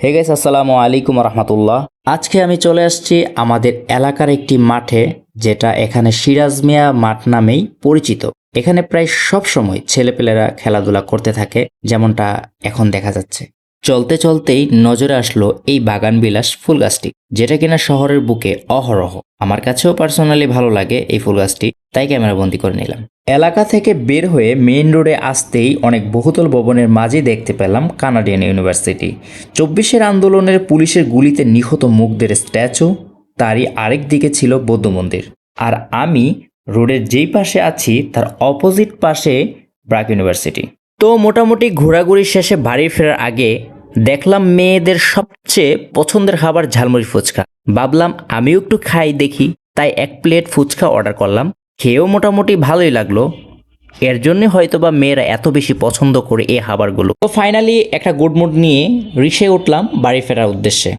Hey guys, আসসালামু আলাইকুম রহমতুল্লাহ। আজকে আমি চলে আসছি আমাদের এলাকার একটি মাঠে, যেটা এখানে সিরাজ মিয়া মাঠ নামেই পরিচিত। এখানে প্রায় সব সময় ছেলেপেলেরা খেলাধুলা করতে থাকে, যেমনটা এখন দেখা যাচ্ছে। চলতে চলতেই নজরে আসলো এই বাগান বিলাস ফুল গাছটি, যেটা কিনা শহরের বুকে অহরহ। আমার কাছেও পার্সোনালি ভালো লাগে এই ফুল গাছটি, তাই ক্যামেরা বন্দি করে নিলাম। এলাকা থেকে বের হয়ে মেইন রোডে আসতেই অনেক বহুতল ভবনের মাঝে দেখতে পেলাম কানাডিয়ান ইউনিভার্সিটি। চব্বিশের আন্দোলনের পুলিশের গুলিতে নিহত মুখদের স্ট্যাচু, তারই আরেক দিকে ছিল বৌদ্ধ মন্দির। আর আমি রোডের যেই পাশে আছি, তার অপোজিট পাশে ব্রাক ইউনিভার্সিটি। তো মোটামুটি ঘোরাঘুরি শেষে বাড়ি ফেরার আগে দেখলাম মেয়েদের সবচেয়ে পছন্দের খাবার ঝালমুড়ি ফুচকা। ভাবলাম, আমিও একটু খাই দেখি, তাই এক প্লেট ফুচকা অর্ডার করলাম। খেয়েও মোটামুটি ভালোই লাগল। এর জন্যে হয়তো বা মেয়েরা এত বেশি পছন্দ করে এই খাবারগুলো। তো ফাইনালি একটা গুড মুড নিয়ে রিসে উঠলাম বাড়ি ফেরার উদ্দেশ্যে।